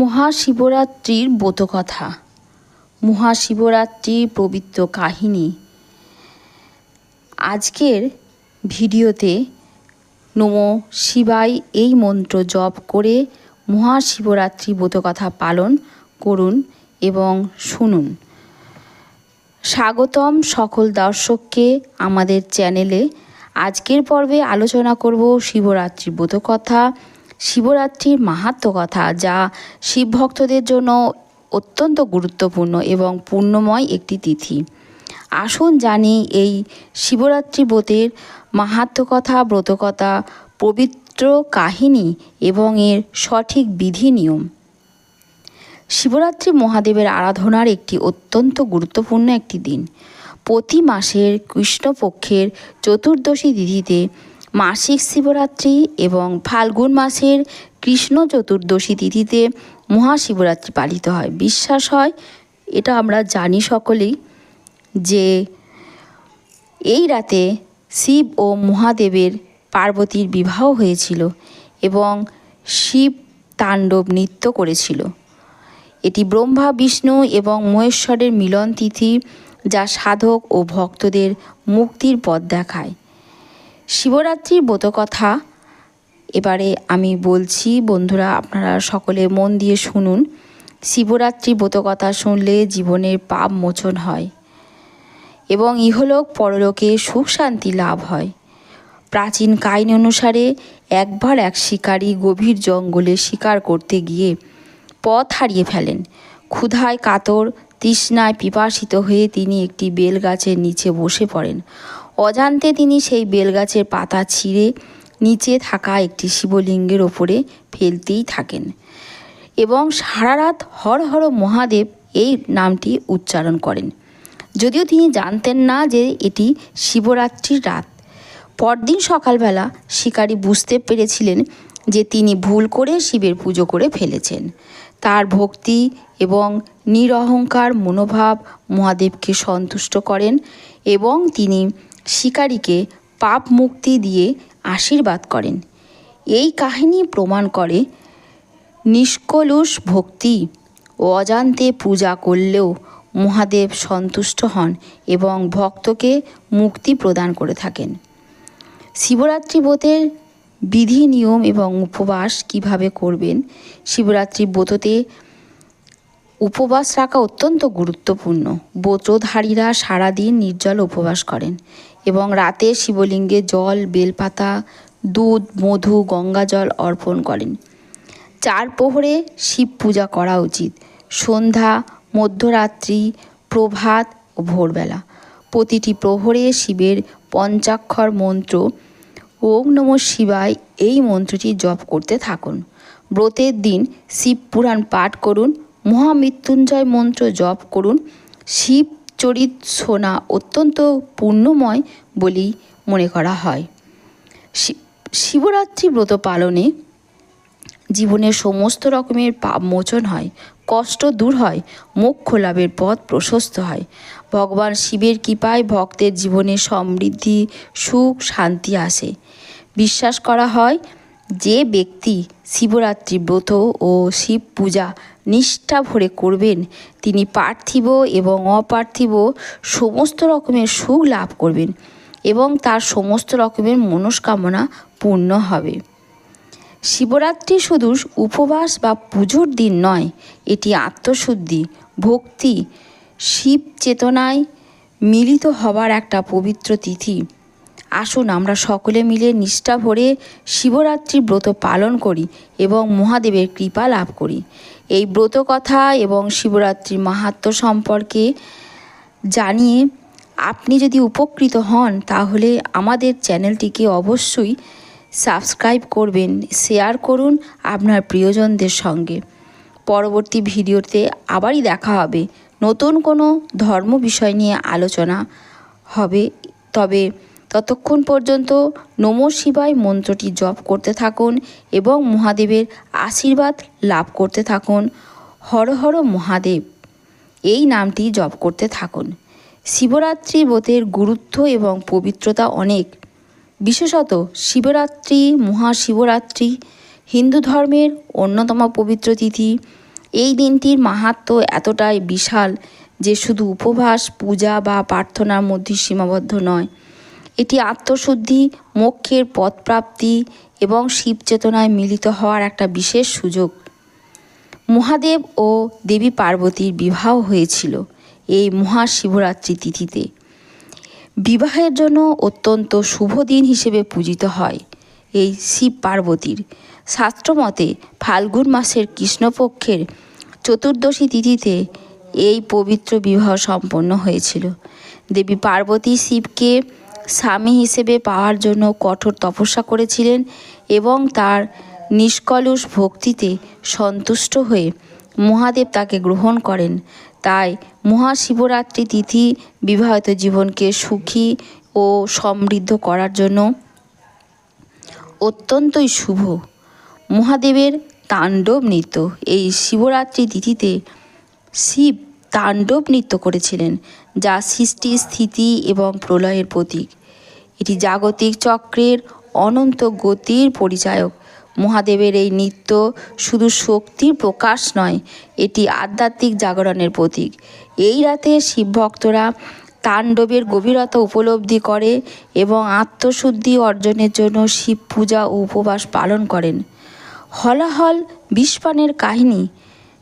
মহাশিবরাত্রির ব্রতকথা মহাশিবরাত্রির পবিত্র কাহিনী। আজকের ভিডিওতে নমো শিবাই এই মন্ত্র জপ করে মহাশিবরাত্রি ব্রতকথা পালন করুন এবং শুনুন। স্বাগতম সকল দর্শককে আমাদের চ্যানেলে। আজকের পর্বে আলোচনা করব শিবরাত্রি ব্রতকথা শিবরাত্রির মাহাত্ম কথা, যা শিব ভক্তদের জন্য অত্যন্ত গুরুত্বপূর্ণ এবং পূর্ণময় একটি তিথি। আসুন জানি এই শিবরাত্রি ব্রতের মাহাত্ম কথা, ব্রতকথা, পবিত্র কাহিনী এবং এর সঠিক বিধি নিয়ম। শিবরাত্রি মহাদেবের আরাধনার একটি অত্যন্ত গুরুত্বপূর্ণ একটি দিন। প্রতি মাসের কৃষ্ণপক্ষের চতুর্দশী তিথিতে মাসিক শিবরাত্রি এবং ফাল্গুন মাসের কৃষ্ণ চতুর্দশী তিথিতে মহাশিবরাত্রি পালিত হয়। বিশ্বাস হয়, এটা আমরা জানি সকলেই, যে এই রাতে শিব ও মহাদেবের পার্বতীর বিবাহ হয়েছিল এবং শিব তাণ্ডব নৃত্য করেছিল। এটি ব্রহ্মা, বিষ্ণু এবং মহেশ্বরের মিলন তিথি যা সাধক ও ভক্তদের মুক্তির পথ দেখায়। শিবরাত্রির ব্রতকথা এবারে আমি বলছি, বন্ধুরা, আপনারা সকলে মন দিয়ে শুনুন। শিবরাত্রি ব্রতকথা শুনলে জীবনের পাপ মোচন হয় এবং ইহলোক পরলোকে সুখ শান্তি লাভ হয়। প্রাচীন কাহিনী অনুসারে একবার এক শিকারী গভীর জঙ্গলে শিকার করতে গিয়ে পথ হারিয়ে ফেলেন। ক্ষুধায় কাতর, তৃষ্ণায় পিপাসিত হয়ে তিনি একটি বেলগাছের নিচে বসে পড়েন। অজান্তে তিনি সেই বেলগাছের পাতা ছিঁড়ে নিচে থাকা একটি শিবলিঙ্গের ওপরে ফেলতেই থাকেন এবং সারা রাত হর হর মহাদেব এই নামটি উচ্চারণ করেন। যদিও তিনি জানতেন না যে এটি শিবরাত্রির রাত। পরদিন সকালবেলা শিকারী বুঝতে পেরেছিলেন যে তিনি ভুল করে শিবের পুজো করে ফেলেছেন। তার ভক্তি এবং নিরহংকার মনোভাব মহাদেবকে সন্তুষ্ট করেন এবং তিনি শিকারীকে পাপ মুক্তি দিয়ে আশীর্বাদ করেন। এই কাহিনী প্রমাণ করে নিষ্কলুষ ভক্তি ও অজান্তে পূজা করলেও মহাদেব সন্তুষ্ট হন এবং ভক্তকে মুক্তি প্রদান করে থাকেন। শিবরাত্রি ব্রতের বিধি, নিয়ম এবং উপবাস কীভাবে করবেন, শিবরাত্রি ব্রততে উপবাস রাখা অত্যন্ত গুরুত্বপূর্ণ। ব্রতধারীরা সারাদিন নির্জল উপবাস করেন। এবং রাতে শিবলিঙ্গে জল, বেলপাতা, দুধ, মধু, গঙ্গা জল অর্পণ করেন। চার প্রহরে শিব পূজা করা উচিত। সন্ধ্যা, মধ্যরাত্রি, প্রভাত ও ভোরবেলা। প্রতিটি প্রহরে শিবের পঞ্চাক্ষর মন্ত্র, ওম নম শিবায় এই মন্ত্রটি জপ করতে থাকুন। ব্রতের দিন শিব পুরাণ পাঠ করুন, মহামৃত্যুঞ্জয় মন্ত্র জপ করুন, শিব চরিত শোনা অত্যন্ত পুণ্যময় বলেই মনে করা হয়। শিবরাত্রি ব্রত পালনে জীবনের সমস্ত রকমের পাপ মোচন হয়, কষ্ট দূর হয়, মোক্ষ লাভের পথ প্রশস্ত হয়। ভগবান শিবের কৃপায় ভক্তের জীবনে সমৃদ্ধি, সুখ, শান্তি আসে। বিশ্বাস করা হয় যে ব্যক্তি শিবরাত্রি ব্রত ও শিব পূজা নিষ্ঠা ভরে করবেন। তিনি পার্থিব এবং অপার্থিব সমস্ত রকমের সুখ লাভ করবেন এবং তার সমস্ত রকমের মনস্কামনা পূর্ণ হবে। শিবরাত্রি শুধু উপবাস বা পুজোর দিন নয়, এটি আত্মশুদ্ধি, ভক্তি, শিব চেতনায় মিলিত হবার একটা পবিত্র তিথি। আসুন, আমরা সকলে মিলে নিষ্ঠা ভরে শিবরাত্রি ব্রত পালন করি এবং মহাদেবের কৃপা লাভ করি। এই ব্রত কথা এবং শিবরাত্রির মাহাত্ম সম্পর্কে জানিয়ে আপনি যদি উপকৃত হন, তাহলে আমাদের চ্যানেলটিকে অবশ্যই সাবস্ক্রাইব করবেন, শেয়ার করুন আপনার প্রিয়জনদের সঙ্গে। পরবর্তী ভিডিওতে আবারই দেখা হবে। নতুন কোনো ধর্ম বিষয় নিয়ে আলোচনা হবে, তবে ততক্ষণ পর্যন্ত নম শিবায় মন্ত্রটি জপ করতে থাকুন এবং মহাদেবের আশীর্বাদ লাভ করতে থাকুন। হর হর মহাদেব, এই নামটি জপ করতে থাকুন। শিবরাত্রি ব্রতের গুরুত্ব এবং পবিত্রতা অনেক। বিশেষত শিবরাত্রি, মহাশিবরাত্রি, হিন্দু ধর্মের অন্যতম পবিত্র তিথি, এই দিনটির মাহাত্ম্য এতটাই বিশাল যে শুধু উপবাস, পূজা বা প্রার্থনার মধ্যে সীমাবদ্ধ নয়। এটি আত্মশুদ্ধি, মোক্ষের পথপ্রাপ্তি এবং শিব চেতনায় মিলিত হওয়ার একটা বিশেষ সুযোগ। মহাদেব ও দেবী পার্বতীর বিবাহ হয়েছিল এই মহাশিবরাত্রি তিথিতে। বিবাহের জন্য অত্যন্ত শুভ দিন হিসেবে পূজিত হয় এই শিব পার্বতীর। শাস্ত্রমতে ফাল্গুন মাসের কৃষ্ণপক্ষের চতুর্দশী তিথিতে এই পবিত্র বিবাহ সম্পন্ন হয়েছিল। দেবী পার্বতী শিবকে স্বামী হিসেবে পাওয়ার জন্য কঠোর তপস্যা করেছিলেন এবং তার নিষ্কলুষ ভক্তিতে সন্তুষ্ট হয়ে মহাদেব তাকে গ্রহণ করেন। তাই মহাশিবরাত্রি তিথি বিবাহিত জীবনকে সুখী ও সমৃদ্ধ করার জন্য অত্যন্তই শুভ। মহাদেবের তাণ্ডব নৃত্য। এই শিবরাত্রি তিথিতে শিব তাণ্ডব নৃত্য করেছিলেন, যা সৃষ্টি স্থিতি এবং প্রলয়ের প্রতীক। এটি জাগতিক চক্রের অনন্ত গতির পরিচায়ক। মহাদেবের এই নৃত্য শুধু শক্তির প্রকাশ নয়, এটি আধ্যাত্মিক জাগরণের প্রতীক। এই রাতে শিব ভক্তরা তাণ্ডবের গভীরতা উপলব্ধি করে এবং আত্মশুদ্ধি অর্জনের জন্য শিব পূজা ও উপবাস পালন করেন। হলাহল বিষপানের কাহিনী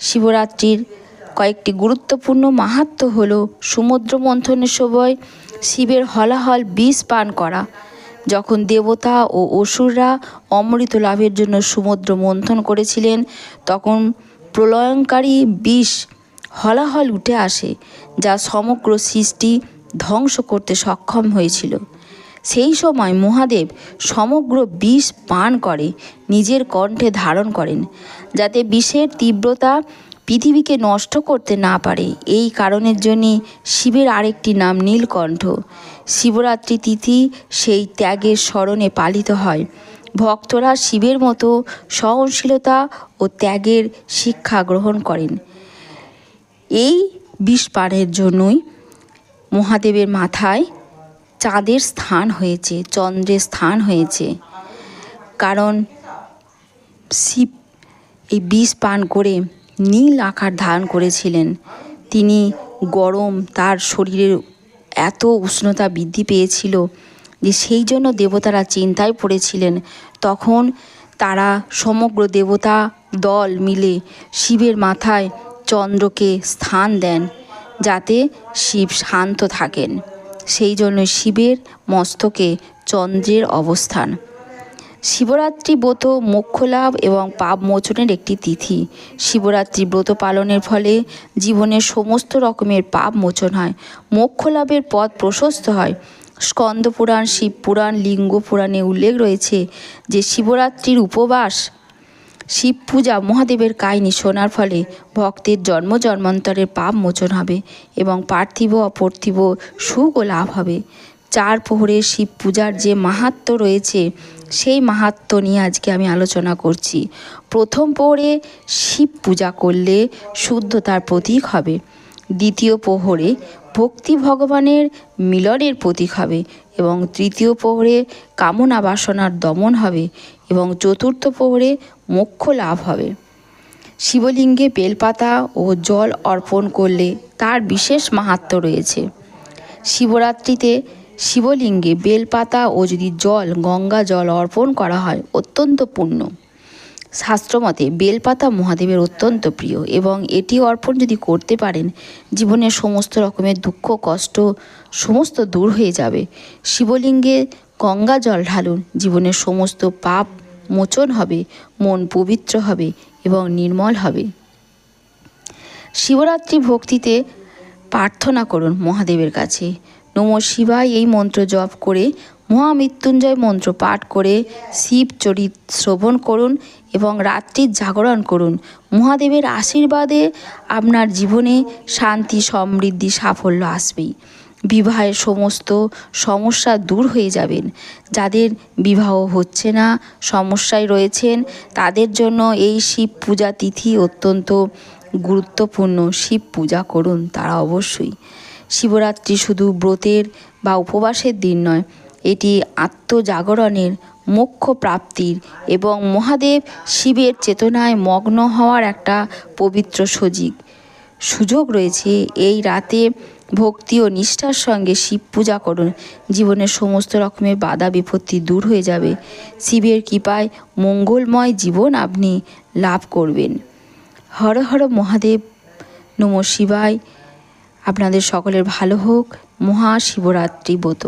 শিবরাত্রির কয়েকটি গুরুত্বপূর্ণ মাহাত্ম্য হল, সমুদ্র মন্থনের সময় শিবের হলাহল বিষ পান করা, যখন দেবতা ও অসুররা অমৃত লাভের জন্য সমুদ্র মন্থন করেছিলেন, তখন প্রলয়ঙ্কারী বিষ হলাহল উঠে আসে, যা সমগ্র সৃষ্টি ধ্বংস করতে সক্ষম হয়েছিল। সেই সময় মহাদেব সমগ্র বিষ পান করে, নিজের কণ্ঠে ধারণ করেন, যাতে বিষের তীব্রতা পৃথিবীকে নষ্ট করতে না পারে। এই কারণের জন্যে শিবের আরেকটি নাম নীলকণ্ঠ। শিবরাত্রি তিথি সেই ত্যাগের স্মরণে পালিত হয়। ভক্তরা শিবের মতো সহনশীলতা ও ত্যাগের শিক্ষা গ্রহণ করেন। এই বিষ পানের জন্যই মহাদেবের মাথায় চাঁদের স্থান হয়েছে, চন্দ্রের স্থান হয়েছে। কারণ শিব এই বিষ পান করে নীল আকার ধারণ করেছিলেন। তিনি গরম, তার শরীরের এত উষ্ণতা বৃদ্ধি পেয়েছিল যে সেই জন্য দেবতারা চিন্তায় পড়েছিলেন। তখন তারা সমগ্র দেবতা দল মিলে শিবের মাথায় চন্দ্রকে স্থান দেন, যাতে শিব শান্ত থাকেন। সেই জন্য শিবের মস্তকে চন্দ্রের অবস্থান। শিবরাত্রি ব্রত মোক্ষ লাভ এবং পাপ মোচনের একটি তিথি। শিবরাত্রি ব্রত পালনের ফলে জীবনের সমস্ত রকমের পাপ মোচন হয়। মোক্ষ লাভের পথ প্রশস্ত হয়। স্কন্দ পুরাণ শিব পুরাণ লিঙ্গ পুরাণে উল্লেখ রয়েছে যে শিবরাত্রির উপবাস শিব পূজা মহাদেবের কাহিনী শোনার ফলে ভক্তের জন্ম জন্মান্তরের পাপ মোচন হবে এবং পার্থিব, অপার্থিব ও লাভ হবে। চার প্রহরে শিব পূজার যে মাহাত্ম্য রয়েছে সেই মাহাত্ম্য নিয়ে আজকে আমি আলোচনা করছি। প্রথম প্রহরে শিব পূজা করলে শুদ্ধতার প্রতীক হবে। দ্বিতীয় প্রহরে ভক্তি ভগবানের মিলনের প্রতীক হবে এবং তৃতীয় প্রহরে কামনা বাসনার দমন হবে এবং চতুর্থ প্রহরে মোক্ষ লাভ হবে। শিবলিঙ্গে বেলপাতা ও জল অর্পণ করলে তার বিশেষ মাহাত্ম্য রয়েছে। শিবরাত্রিতে শিবলিঙ্গে বেলপাতা ও যদি জল, গঙ্গা জল অর্পণ করা হয়, অত্যন্ত পুণ্য শাস্ত্রমতে বেলপাতা মহাদেবের অত্যন্ত প্রিয় এবং এটি অর্পণ যদি করতে পারেন জীবনের সমস্ত রকমের দুঃখ, কষ্ট সমস্ত দূর হয়ে যাবে। শিবলিঙ্গে গঙ্গা জল ঢালুন জীবনের সমস্ত পাপ মোচন হবে, মন পবিত্র হবে এবং নির্মল হবে। শিবরাত্রি ভক্তিতে প্রার্থনা করুন মহাদেবের কাছে। নম শিবায় এই মন্ত্র জপ করে, মহামৃত্যুঞ্জয় মন্ত্র পাঠ করে, শিব চরিত শ্রবণ করুন এবং রাত্রির জাগরণ করুন। মহাদেবের আশীর্বাদে আপনার জীবনে শান্তি, সমৃদ্ধি, সাফল্য আসবেই। বিবাহের সমস্ত সমস্যা দূর হয়ে যাবেন। যাদের বিবাহ হচ্ছে না, সমস্যায় রয়েছেন, তাদের জন্য এই শিব পূজা তিথি অত্যন্ত গুরুত্বপূর্ণ। শিব পূজা করুন তারা অবশ্যই। শিবরাত্রি শুধু ব্রতের বা উপবাসের দিন নয়, এটি আত্মজাগরণের মোক্ষ প্রাপ্তির এবং মহাদেব শিবের চেতনায় মগ্ন হওয়ার একটা পবিত্র সজিগ সুযোগ রয়েছে এই রাতে ভক্তি ও নিষ্ঠার সঙ্গে শিব পূজা করুন। জীবনের সমস্ত রকমের বাধা বিপত্তি দূর হয়ে যাবে। শিবের কৃপায় মঙ্গলময় জীবন আপনি লাভ করবেন। হর হর মহাদেব, নম শিবায়। আপনাদের সকলের ভালো হোক। মহাশিবরাত্রি ব্রত।